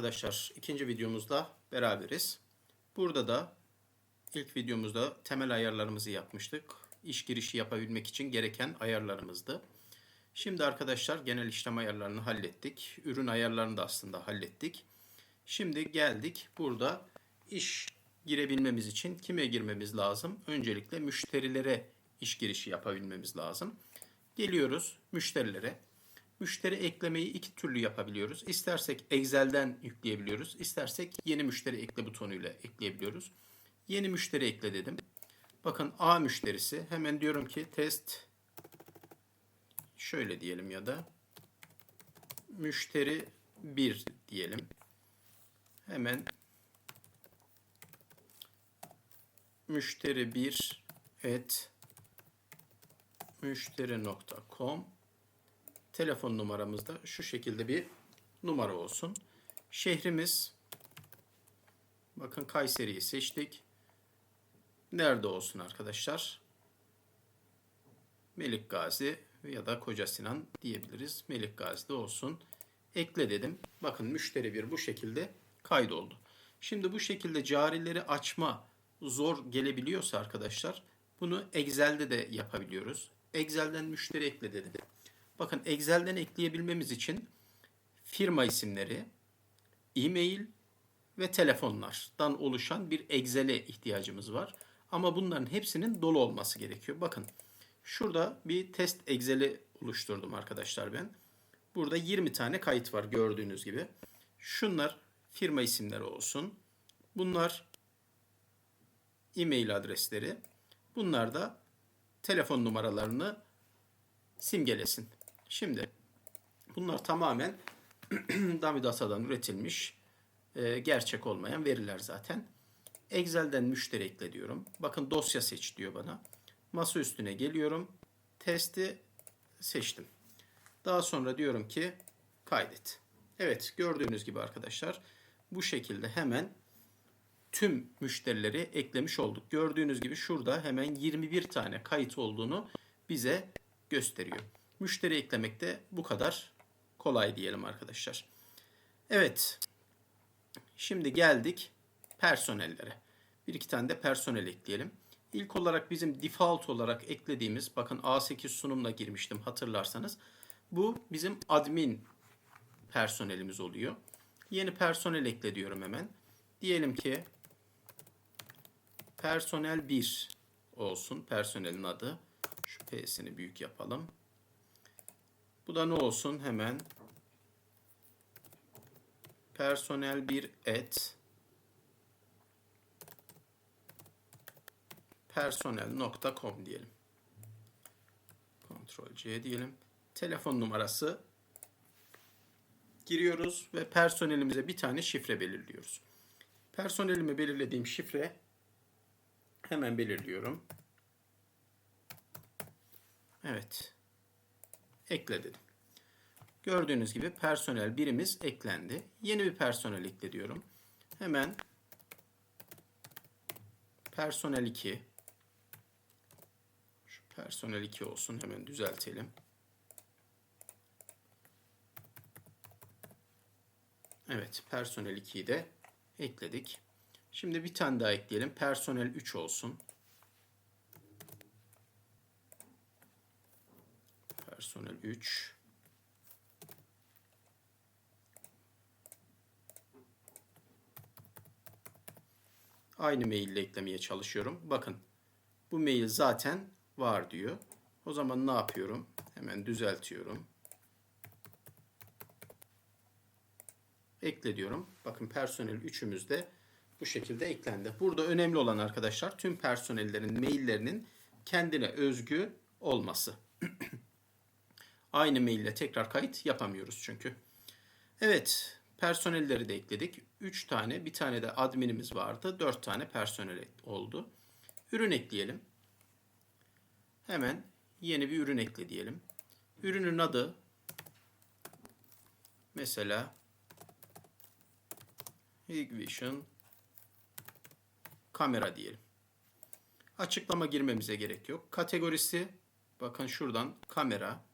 arkadaşlar ikinci videomuzda beraberiz. Burada da ilk videomuzda temel ayarlarımızı yapmıştık. İş girişi yapabilmek için gereken ayarlarımızdı. Şimdi arkadaşlar genel işlem ayarlarını hallettik. Ürün ayarlarını da aslında hallettik. Şimdi geldik burada iş girebilmemiz için kime girmemiz lazım? Öncelikle müşterilere iş girişi yapabilmemiz lazım. Geliyoruz müşterilere. Müşteri eklemeyi iki türlü yapabiliyoruz. İstersek Excel'den yükleyebiliyoruz. İstersek yeni müşteri ekle butonuyla ekleyebiliyoruz. Yeni müşteri ekle dedim. Bakın A müşterisi. Hemen diyorum ki test şöyle diyelim ya da müşteri 1 diyelim. Hemen müşteri 1 et müşteri.com telefon numaramızda şu şekilde bir numara olsun. Şehrimiz bakın Kayseri'yi seçtik. Nerede olsun arkadaşlar? Melik Gazi ya da Koca Sinan diyebiliriz. Melik Gazi'de olsun. Ekle dedim. Bakın müşteri bir bu şekilde kaydoldu. Şimdi bu şekilde carileri açma zor gelebiliyorsa arkadaşlar bunu Excel'de de yapabiliyoruz. Excel'den müşteri ekle dedim. Bakın Excel'den ekleyebilmemiz için firma isimleri, e-mail ve telefonlardan oluşan bir Excel'e ihtiyacımız var. Ama bunların hepsinin dolu olması gerekiyor. Bakın şurada bir test Excel'i oluşturdum arkadaşlar ben. Burada 20 tane kayıt var gördüğünüz gibi. Şunlar firma isimleri olsun. Bunlar e-mail adresleri. Bunlar da telefon numaralarını simgelesin. Şimdi bunlar tamamen Damidata'dan üretilmiş e, gerçek olmayan veriler zaten. Excel'den müşteri ekle diyorum. Bakın dosya seç diyor bana. Masa üstüne geliyorum. Testi seçtim. Daha sonra diyorum ki kaydet. Evet gördüğünüz gibi arkadaşlar bu şekilde hemen tüm müşterileri eklemiş olduk. Gördüğünüz gibi şurada hemen 21 tane kayıt olduğunu bize gösteriyor. Müşteri eklemek de bu kadar kolay diyelim arkadaşlar. Evet. Şimdi geldik personellere. Bir iki tane de personel ekleyelim. İlk olarak bizim default olarak eklediğimiz bakın A8 sunumla girmiştim hatırlarsanız. Bu bizim admin personelimiz oluyor. Yeni personel ekle diyorum hemen. Diyelim ki personel 1 olsun. Personelin adı. Şu P'sini büyük yapalım. Bu da ne olsun hemen personel 1 et personel.com diyelim. Ctrl C diyelim. Telefon numarası giriyoruz ve personelimize bir tane şifre belirliyoruz. Personelime belirlediğim şifre hemen belirliyorum. Evet. Ekle dedim. Gördüğünüz gibi personel birimiz eklendi. Yeni bir personel ekle diyorum. Hemen personel 2 şu personel 2 olsun hemen düzeltelim. Evet personel 2'yi de ekledik. Şimdi bir tane daha ekleyelim. Personel 3 olsun. Personel 3. Aynı mail ile eklemeye çalışıyorum. Bakın bu mail zaten var diyor. O zaman ne yapıyorum? Hemen düzeltiyorum. Ekle diyorum. Bakın personel 3'ümüz de bu şekilde eklendi. Burada önemli olan arkadaşlar tüm personellerin maillerinin kendine özgü olması. Aynı maille tekrar kayıt yapamıyoruz çünkü. Evet, personelleri de ekledik. 3 tane, bir tane de adminimiz vardı. 4 tane personel oldu. Ürün ekleyelim. Hemen yeni bir ürün ekle diyelim. Ürünün adı mesela Hikvision kamera diyelim. Açıklama girmemize gerek yok. Kategorisi bakın şuradan kamera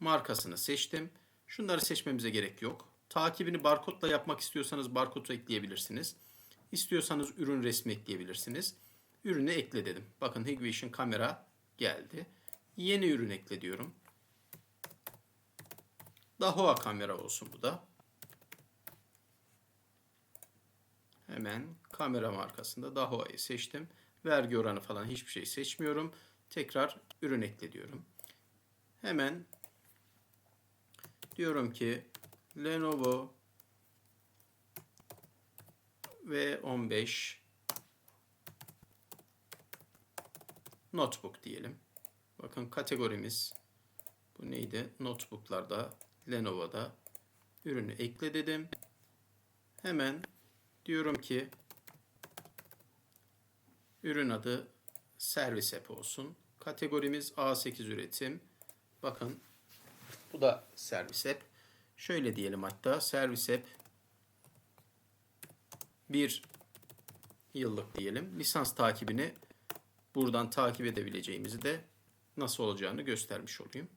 markasını seçtim. Şunları seçmemize gerek yok. Takibini barkodla yapmak istiyorsanız barkodu ekleyebilirsiniz. İstiyorsanız ürün resmi ekleyebilirsiniz. Ürünü ekle dedim. Bakın Hikvision kamera geldi. Yeni ürün ekle diyorum. Dahua kamera olsun bu da. Hemen kamera markasında Dahua'yı seçtim. Vergi oranı falan hiçbir şey seçmiyorum. Tekrar ürün ekle diyorum. Hemen diyorum ki Lenovo V15 notebook diyelim. Bakın kategorimiz bu neydi? Notebook'larda Lenovo'da ürünü ekle dedim. Hemen diyorum ki ürün adı servis app olsun. Kategorimiz A8 üretim. Bakın bu da servis app. Şöyle diyelim hatta servis app bir yıllık diyelim. Lisans takibini buradan takip edebileceğimizi de nasıl olacağını göstermiş olayım.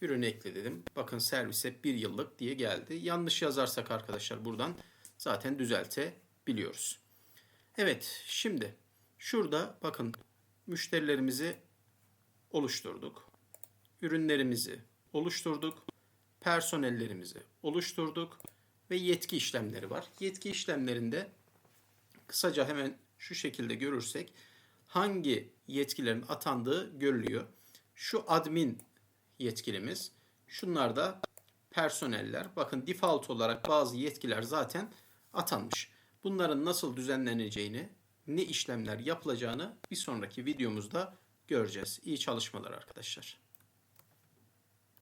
Ürünü ekle dedim. Bakın servis app bir yıllık diye geldi. Yanlış yazarsak arkadaşlar buradan zaten düzeltebiliyoruz. Evet şimdi şurada bakın müşterilerimizi oluşturduk. Ürünlerimizi oluşturduk. Personellerimizi oluşturduk. Ve yetki işlemleri var. Yetki işlemlerinde kısaca hemen şu şekilde görürsek hangi yetkilerin atandığı görülüyor. Şu admin yetkilimiz. Şunlar da personeller. Bakın default olarak bazı yetkiler zaten atanmış. Bunların nasıl düzenleneceğini, ne işlemler yapılacağını bir sonraki videomuzda göreceğiz. İyi çalışmalar arkadaşlar.